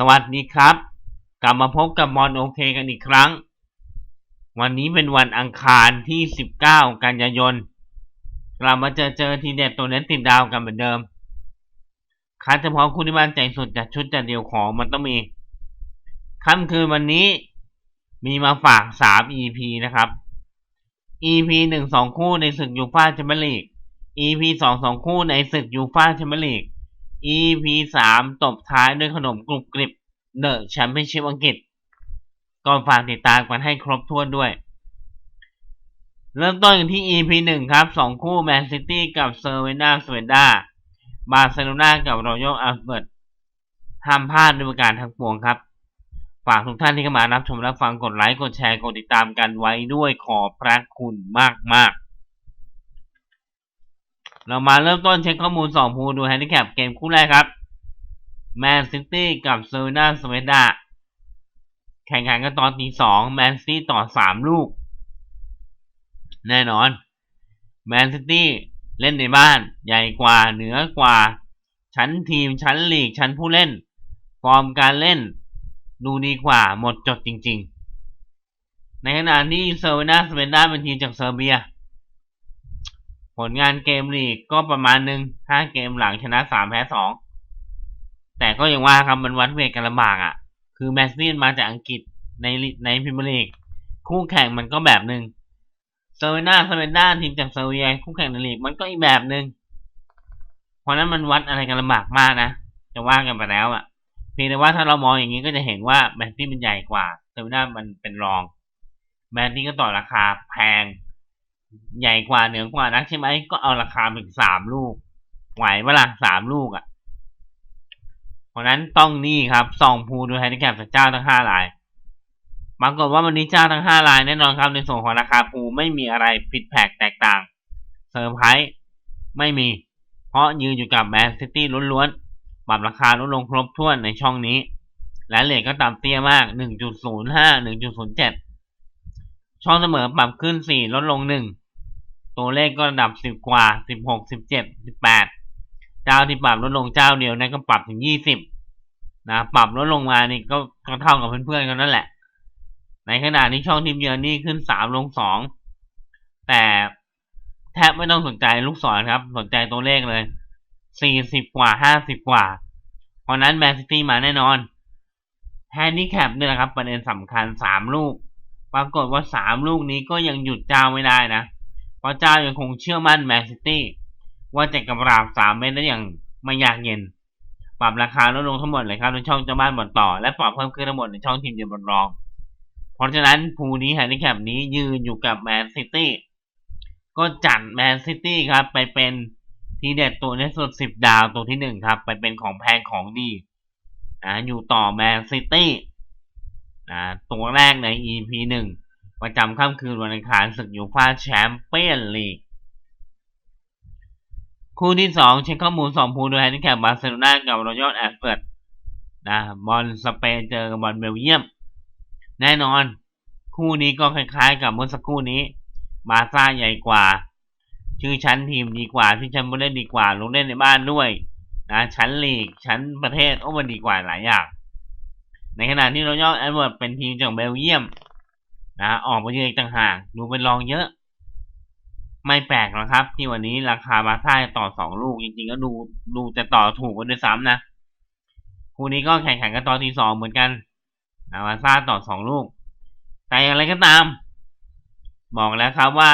สวัสดีครับ กลับมาพบกับบอลโอเคกันอีกครั้ง วันนี้เป็นวันอังคารที่ 19 กันยายนกลับมาเจอเจอทีเด็ดตัวเน้นติดดาวกันเหมือนเดิมคัดเฉพาะคู่ที่มั่นใจสุดจากชุดจัดเดียวของมันต้องมีค่ำคืนวันนี้มีมาฝาก 3 EP นะครับ EP 1 2 คู่ในศึกยูฟ่าแชมเปี้ยนลีก EP 2 2 คู่ในศึกยูฟ่าแชมเปี้ยนลีก EP 3ตบท้ายด้วยขนมกรุบกริบเดอะแชมเปี้ยนชิพอังกฤษก็ฝากติดตามกันให้ครบถ้วนด้วย เริ่มต้นกันที่ EP 1ครับ2คู่แมนซิตี้กับเซอร์เวนาสเวนดาบาร์เซโลนากับรอยัลอัลเบิร์ตห้ามพลาดด้วยประการทั้งปวงครับ ฝากทุกท่านที่เข้ามารับชมรับฟังกดไลค์กดแชร์กดติดตามกันไว้ด้วยขอบพระคุณมากมากๆ เรามาเริ่มต้นเช็คข้อมูลสองภูดูแฮนดิแคปเกมคู่แรกครับแมนซิตี้กับเซอร์นาสเวดาแข่งขันกันตอนตีสองแมนซิตี้ต่อสามลูก แน่นอนแมนซิตี้เล่นในบ้านใหญ่กว่าเหนือกว่า ชั้นทีมชั้นลีก ชั้นผู้เล่น ฟอร์มการเล่น ดูดีกว่าหมดจดจริงๆ ในขณะที่เซอร์เวนาสเปนดาเป็นทีมจากเซอร์เบีย ผลงานเกมลีกก็ประมาณหนึ่งห้าเกมหลังชนะสามแพ้สองแต่ก็ยังว่าครับมันวัดเวทกันลำบากอะ่ะ คือแมนซีมาจากอังกฤษในในพรีเมียร์ลีกคู่แข่งมันก็แบบหนึ่งเซเวน่าสเปนดาทีมจากเซอร์เบียคู่แข่งในลีกมันก็อีกแบบหนึ่งเพราะนั้นมันวัดอะไรกันลำบากมากนะจะว่ากันไปแล้วอะ่ะเพียงแต่ว่าถ้าเรามองอย่างนี้ก็จะเห็นว่าแมนซีมันใหญ่กว่าเซเวน่ามันเป็นรอง แมนซิตี้ก็ต่อราคาแพง ใหญ่กว่าเหนือกว่านักใช่ไหมก็เอาราคาไปถึงสามลูกไหวเวลาสามลูกอะ่ะ เพราะนั้นต้องนี่ครับส่องภูดูแฮนดิแคปจากเจ้าทั้งห้ารายปรากฏว่าวันนี้เจ้าทั้งห้ารายแน่นอนครับในส่วนของราคาภูไม่มีอะไรผิดแผกแตกต่างเซอร์ไพรส์ไม่มี เพราะยืนอยู่กับแมนซิตี้ล้วนๆปรับราคาลดลงครบถ้วนในช่องนี้ และเลทก็ต่ำเตี้ยมาก 1.05 1.07 ช่องเสมอปรับขึ้น4ลดลง1ตัวเลขก็ระดับ10กว่า16 17 18เจ้าที่ปรับลดลงเจ้าเดียวนั่นก็ปรับถึง20นะปรับลดลงมานี่ก็ก็เท่ากับเพื่อนๆกันนั่นแหละ ในขณะที่ช่องทีมเยือนนี่ขึ้น3ลง2แต่แทบไม่ต้องสนใจลูกศรครับ สนใจตัวเลขเลย40กว่า50กว่า เพราะนั้นแมนซิตี้มาแน่นอนแฮนดี้แคปเนี่ยนะครับประเด็นสำคัญ3ลูก ปรากฏว่า3ลูกนี้ก็ยังหยุดเจ้าไม่ได้นะ เพราะเจ้ายังคงเชื่อมั่นแมนซิตี้ว่าจะกำราบ3เมตรได้อย่างไม่ยากเย็น ปรับราคาลดลงทั้งหมดเลยครับในช่องเจ้าบ้านบนต่อ และปรับเพิ่มขึ้นทั้งหมดในช่องทีมเยือนบรอง เพราะฉะนั้นภูนี้แฮนดี้แคปนี้ยืนอยู่กับแมนซิตี้ก็จัดแมนซิตี้ครับ ไปเป็นทีเด็ดตัวในสุดสิบดาวตัวที่หนึ่งครับ ไปเป็นของแพงของดีนะอยู่ต่อแมนซิตี้ นะตัวแรกใน EP หนึ่งประจำค่ำคืนวันอังคารศึกยูฟ่าแชมเปี้ยนลีกคู่ที่สองเช็คข้อมูลสองภูโดยแฮนดิแคปบาร์เซโลนากับรอยัลแอสเฟิดนะบอลสเปนเจอกับบอลเบลเยียม แน่นอน คู่นี้ก็คล้ายๆกับเมื่อสักครู่นี้ บาซ่าใหญ่กว่า ชื่อชั้นทีมดีกว่าที่ชั้นผู้เล่นดีกว่าลงเล่นในบ้านด้วยนะชั้นลีกชั้นประเทศโอ้มันดีกว่าหลายอย่าง ในขณะที่เรอยัลแอดเวิร์ดเป็นทีมจากเบลเยียมนะออกมาเยือนต่างหากดูเป็นรองเยอะ ไม่แปลกหรอกครับ ที่วันนี้ราคาบาซ่าต่อสองลูกจริงๆก็ดูดูจะต่อถูกกันด้วยซ้ำนะคู่นี้ก็แข่งขันกันตอนที่สองเหมือนกันนะบาซ่าต่อสองลูก แต่อย่างไรก็ตามบอกแล้วครับว่า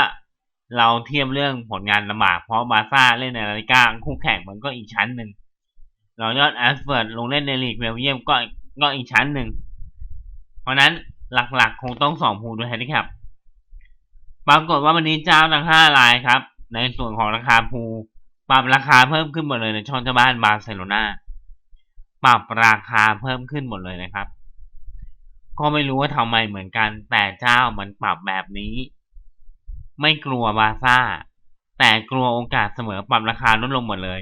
เราเทียบเรื่องผลงานลำบากเพราะบาซ่าเล่นในลาลิก้าคู่แข่งมันก็อีกชั้นหนึ่งเรายอดแอสเฟิร์ดลงเล่นในลีกเบลเยียมก็ ก็อีกชั้นหนึ่ง เพราะนั้นหลักๆ คงต้องสองภูด้วยแฮนดิแคปปรากฏว่าวันนี้เจ้าทั้งห้ารายครับ ในส่วนของราคาภูปรับราคาเพิ่มขึ้นหมดเลยในช่องเจ้าบ้านบาร์เซโลนาปรับราคาเพิ่มขึ้นหมดเลยนะครับ ก็ไม่รู้ว่าทำไมเหมือนกัน แต่เจ้ามันปรับแบบนี้ ไม่กลัวบาซ่า แต่กลัวโอกาสเสมอปรับราคาลดลงหมดเลย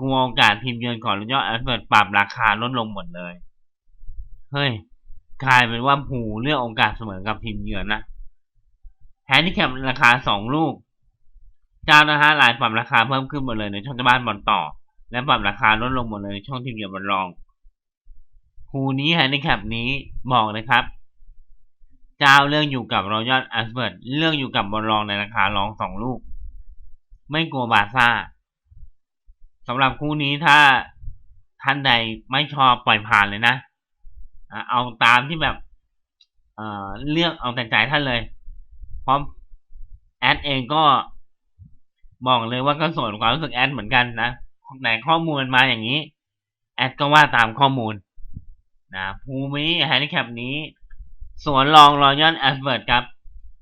กลัวโอกาสทีมเยือนของรอยอลแอสเฟิร์ดปรับราคาลดลงหมดเลย เฮ้ย กลายเป็นว่าผูเลือกโอกาสเสมอกับทีมเยือนนะแฮนดิแคปราคาสองลูก เจ้านะฮะลายปรับราคาเพิ่มขึ้นหมดเลยในช่องเจ้าบ้านบอลต่อ และปรับราคาลดลงหมดเลยในช่องทีมเยือนบอลรองคู่นี้แฮนดิแคปนี้บอกเลยครับ เจ้าเรื่องอยู่กับรอยัลแอสเบิร์ตเรื่องอยู่กับบอลรองในราคารองสองลูก ไม่กลัวบาซ่าสำหรับคู่นี้ถ้าท่านใดไม่ชอบปล่อยผ่านเลยนะอะ เอาตามที่แบบเอ่อเลือกเอาแต่ใจท่านเลยเพราะแอดเองก็บอกเลยว่าก็ส่วนความรู้สึกแอดเหมือนกันนะแต่ข้อมูลมาอย่างนี้ แอดก็ว่าตามข้อมูลนะภูมิแฮนดิแคปนี้ สวนรองรอยัลแอสเบิร์ตครับ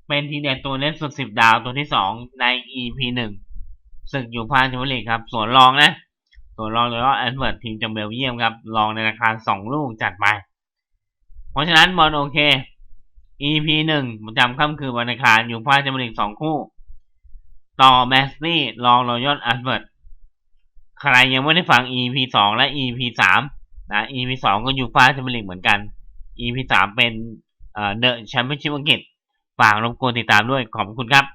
เป็นทีเด็ดตัวเล่นสุดสิบดาวตัวที่สองใน EP หนึ่งศึกอยู่พาชมลีครับ สวนรองนะ สวนรองรอยัลแอสเบิร์ตทีมจากเบลเยียมครับรองในราคาสองลูกจัดไป ราะฉะนั้นบอลโอเค EP หนึ่งประจำค่ำคืนวันอังคารอยู่พาจมลิกสองคู่ ต่อแมสซี่รองรอยอนอัลเบิร์ตใครยังไม่ได้ฟัง EP สองและ EP สามนะ EP สองก็อยู่ฟ่าจมเปี้ยนลีกเหมือนกัน EP สามเป็นเอ่อเดอะแชมเปี้ยนชิพอังกฤษฝากรบกวนติดตามด้วยขอบคุณครับ